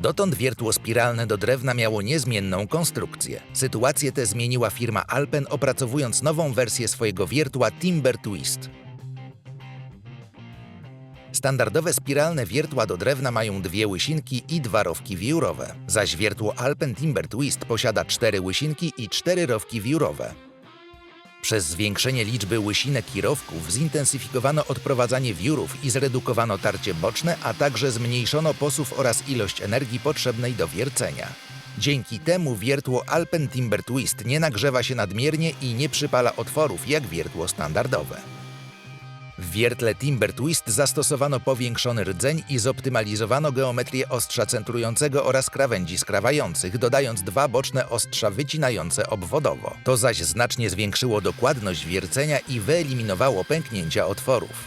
Dotąd wiertło spiralne do drewna miało niezmienną konstrukcję. Sytuację tę zmieniła firma Alpen opracowując nową wersję swojego wiertła Timber Twist. Standardowe spiralne wiertła do drewna mają dwie łysinki i dwa rowki wiórowe, zaś wiertło Alpen Timber Twist posiada cztery łysinki i cztery rowki wiórowe. Przez zwiększenie liczby łysinek i rowków zintensyfikowano odprowadzanie wiórów i zredukowano tarcie boczne, a także zmniejszono posuw oraz ilość energii potrzebnej do wiercenia. Dzięki temu wiertło Alpen Timber Twist nie nagrzewa się nadmiernie i nie przypala otworów jak wiertło standardowe. W wiertle Timber Twist zastosowano powiększony rdzeń i zoptymalizowano geometrię ostrza centrującego oraz krawędzi skrawających, dodając dwa boczne ostrza wycinające obwodowo. To zaś znacznie zwiększyło dokładność wiercenia i wyeliminowało pęknięcia otworów.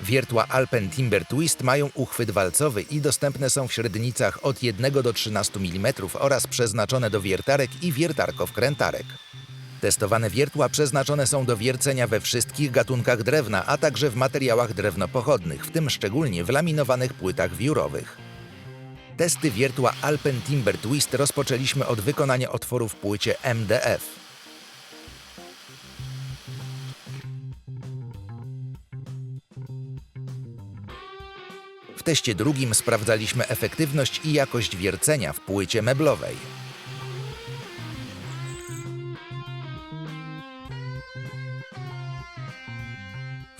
Wiertła Alpen Timber Twist mają uchwyt walcowy i dostępne są w średnicach od 1 do 13 mm oraz przeznaczone do wiertarek i wiertarko-wkrętarek. Testowane wiertła przeznaczone są do wiercenia we wszystkich gatunkach drewna, a także w materiałach drewnopochodnych, w tym szczególnie w laminowanych płytach wiórowych. Testy wiertła Alpen Timber Twist rozpoczęliśmy od wykonania otworu w płycie MDF. W teście drugim sprawdzaliśmy efektywność i jakość wiercenia w płycie meblowej.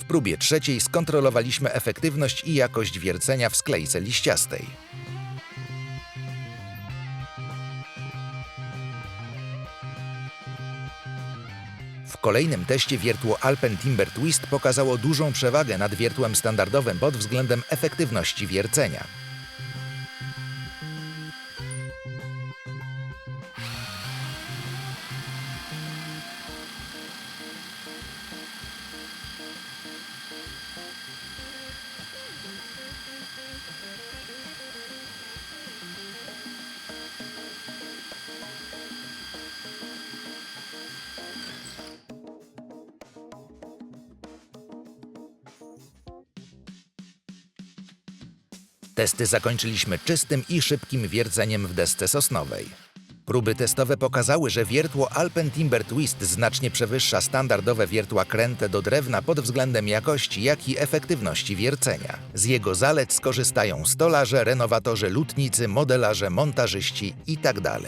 W próbie trzeciej skontrolowaliśmy efektywność i jakość wiercenia w sklejce liściastej. W kolejnym teście wiertło Alpen Timber Twist pokazało dużą przewagę nad wiertłem standardowym pod względem efektywności wiercenia. Testy zakończyliśmy czystym i szybkim wierceniem w desce sosnowej. Próby testowe pokazały, że wiertło Alpen Timber Twist znacznie przewyższa standardowe wiertła kręte do drewna pod względem jakości, jak i efektywności wiercenia. Z jego zalet skorzystają stolarze, renowatorzy, lutnicy, modelarze, montażyści itd.